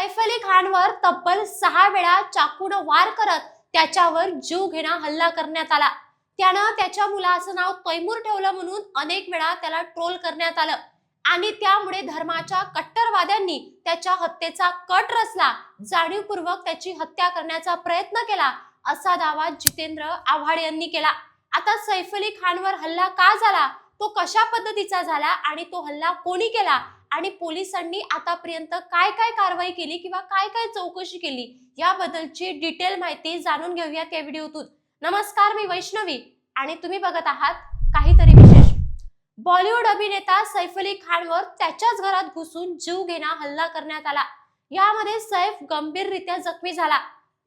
सैफ अली खानवर तब्बल सहा वेळा चाकून वार करत त्याच्यावर जीव घेणा हल्ला करण्यात आला. त्यानं त्याच्या मुलाचं नाव तैमूर ठेवलं म्हणून अनेक वेळा त्याला ट्रोल करण्यात आलं. आणि त्यामुळे धर्माच्या कट्टरवाद्यांनी त्याच्या हत्येचा कट रचला. जाणीवपूर्वक त्याची हत्या करण्याचा प्रयत्न केला असा दावा जितेंद्र आव्हाड यांनी केला. आता सैफ अली खानवर हल्ला का झाला? तो कशा पद्धतीचा झाला आणि तो हल्ला कोणी केला? आणि पोलिसांनी आतापर्यंत काय काय कारवाई केली किंवा काय काय चौकशी केली याबद्दलची डिटेल माहिती जाणून घेऊयात या व्हिडिओतून. नमस्कार मी वैष्णवी आणि तुम्ही बघत आहात काहीतरी विशेष. बॉलिवूड अभिनेता सैफ अली खानवर त्याच्याच घरात घुसून जीव घेणा हल्ला करण्यात आला. यामध्ये सैफ गंभीररित्या जखमी झाला.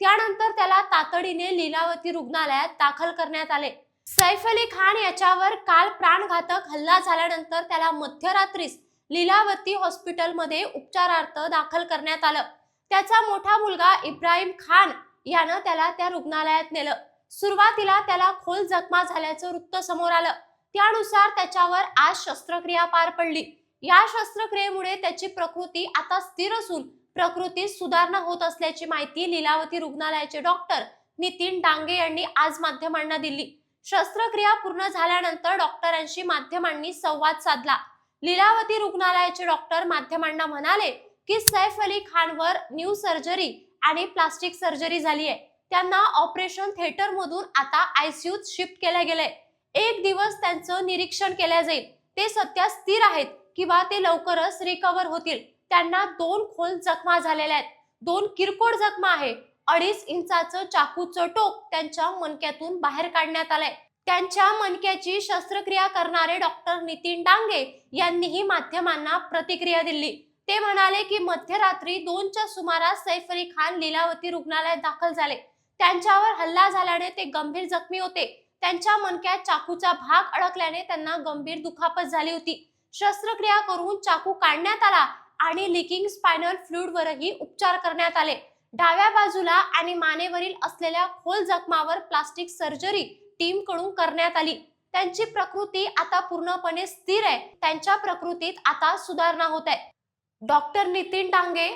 त्यानंतर त्याला तातडीने लीलावती रुग्णालयात दाखल करण्यात आले. सैफ अली खान याच्यावर काल प्राणघातक हल्ला झाल्यानंतर त्याला मध्यरात्रीस लीलावती हॉस्पिटलमध्ये उपचारार्थ दाखल करण्यात आलं. त्याचा मोठा मुलगा इब्राहिम खान यानं त्याला त्या रुग्णालयात नेलं. सुरुवातीला त्याला खोल जखमा झाल्याचं वृत्त समोर आलं. त्यानुसार त्याच्यावर आज शस्त्रक्रिया पार पडली. या शस्त्रक्रियेमुळे त्याची प्रकृती आता स्थिर असून प्रकृतीत सुधारणा होत असल्याची माहिती लीलावती रुग्णालयाचे डॉक्टर नितीन डांगे यांनी आज माध्यमांना दिली. शस्त्रक्रिया पूर्ण झाल्यानंतर डॉक्टरांशी माध्यमांनी संवाद साधला. लीलावती रुग्णालयाचे डॉक्टर माध्यमांना म्हणाले की सैफ अली खानवर न्यू सर्जरी आणि प्लास्टिक सर्जरी झाली आहे. त्यांना ऑपरेशन थिएटर मधून आता आयसीयूत शिफ्ट केले गेले. एक दिवस त्यांचं निरीक्षण केलं जाईल. ते सध्या स्थिर आहेत किंवा ते लवकरच रिकवर होतील. त्यांना दोन खोल जखमा झालेल्या आहेत. दोन किरकोळ जखमा आहे. अडीच इंचाचं चाकूचं टोक त्यांच्या मणक्यातून बाहेर काढण्यात आलंय. त्यांच्या मनक्याची शस्त्रक्रिया करणारे डॉक्टर नितीन डांगे यांनीही माध्यमांना प्रतिक्रिया दिली. ते म्हणाले की मध्यरात्री दोनच्या सुमारास सैफ अली खान लीलावती रुग्णालयात दाखल झाले. त्यांच्यावर हल्ला झाल्याने ते गंभीर जखमी होते. त्यांच्या मनक्यात चाकूचा भाग अडकल्याने त्यांना गंभीर दुखापत झाली होती. शस्त्रक्रिया करून चाकू काढण्यात आला आणि लिकिंग स्पायनल फ्लुइडवरही उपचार करण्यात आले. डाव्या बाजूला आणि मानेवरील असलेल्या खोल जखमावर प्लास्टिक सर्जरी टीमकडून करण्यात आली. त्यांची प्रकृती आता पूर्णपणे स्थिर आहे. त्यांच्या प्रकृतीत आता सुधारणा होत आहे. डॉक्टर नितीन डांगे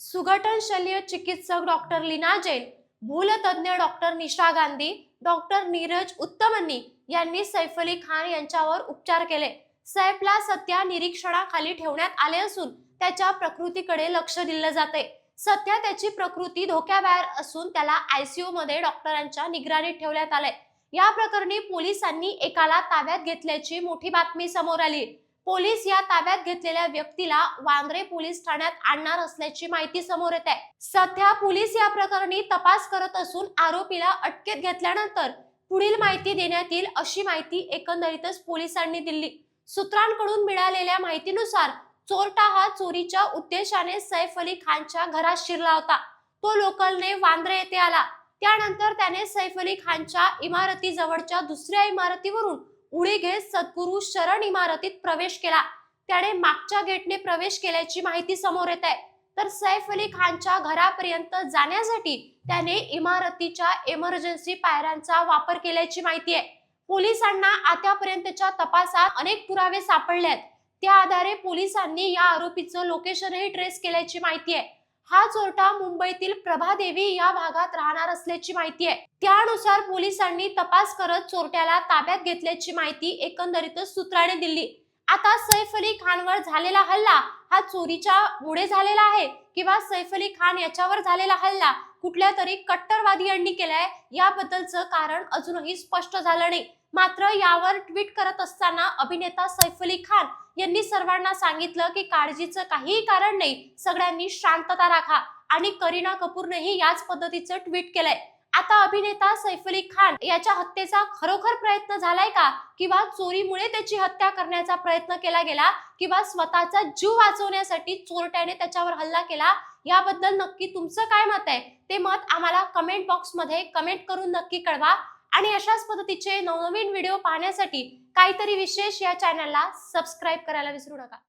सुघटन शल्य चिकित्सक डॉक्टर लीना जैन भूलतज्ञ डॉक्टर निशा गांधी डॉक्टर नीरज उत्तमनी यांनी सैफ अली खान यांच्यावर उपचार केले. सैफला सध्या निरीक्षणाखाली ठेवण्यात आले असून त्याच्या प्रकृतीकडे लक्ष दिलं जाते सध्या त्याची प्रकृती धोक्याबाहेर असून त्याला आयसीयू मध्ये डॉक्टरांच्या निगराणीत ठेवण्यात आलंय. या प्रकरणी पोलिसांनी एकाला ताब्यात घेतल्याची मोठी बातमी समोर आली. पोलीस या ताब्यात घेतलेल्या व्यक्तीला वांद्रे पोलीस ठाण्यात आणणार असल्याची माहिती समोर येत आहे. सध्या पोलीस या प्रकरणी तपास करत असून आरोपीला अटकेत घेतल्यानंतर पुढील माहिती देण्यात येईल अशी माहिती एकंदरीतच पोलिसांनी दिली. सूत्रांकडून मिळालेल्या माहितीनुसार चोरटा हा चोरीच्या उद्देशाने सैफ अली खानच्या घरात शिरला होता. तो लोकलने वांद्रे येथे आला. त्यानंतर त्याने सैफ अली खानच्या इमारती जवळच्या दुसऱ्या इमारतीवरून उडी घेत सद्गुरू शरण इमारतीत प्रवेश केला. त्याने मागच्या गेटने प्रवेश केल्याची माहिती समोर येत आहे. तर सैफ अली खानच्या घरापर्यंत जाण्यासाठी त्याने इमारतीच्या इमर्जन्सी पायऱ्यांचा वापर केल्याची माहिती आहे. पोलिसांना आतापर्यंतच्या तपासात अनेक पुरावे सापडले आहेत. त्या आधारे पोलिसांनी या आरोपीचं लोकेशनही ट्रेस केल्याची माहिती आहे. हा चोरटा मुंबईतील प्रभादेवी या भागात राहणार असल्याची माहिती आहे. त्यानुसार पोलिसांनी तपास करत चोरट्याला ताब्यात घेतल्याची माहिती एकंदरीतच सूत्राने दिली. आता सैफ अली खानवर झालेला हल्ला हा चोरीच्या मुळे झालेला आहे किंवा सैफ अली खान याच्यावर झालेला हल्ला कुठल्या तरी कट्टरवादी यांनी केलाय याबद्दलचं कारण अजूनही स्पष्ट झालं नाही. मात्र यावर ट्विट करत असताना अभिनेता सैफ अली खान यांनी सर्वांना सांगितलं की काळजीचं काहीही कारण नाही सगळ्यांनी शांतता राखा. आणि करीना कपूरनेही याच पद्धतीचं ट्विट केलंय. आता अभिनेता सैफ अली खान याच्या हत्येचा खरोखर प्रयत्न झालाय का? किंवा चोरीमुळे त्याची हत्या करण्याचा प्रयत्न केला गेला? किंवा स्वतःचा जीव वाचवण्यासाठी चोरट्याने त्याच्यावर हल्ला केला? याबद्दल नक्की तुमचं काय मत आहे? ते मत आम्हाला कमेंट बॉक्समध्ये कमेंट करून नक्की कळवा. आणि अशाच पद्धतीचे नवनवीन व्हिडिओ पाहण्यासाठी काहीतरी विशेष या चॅनलला सबस्क्राईब करायला विसरू नका.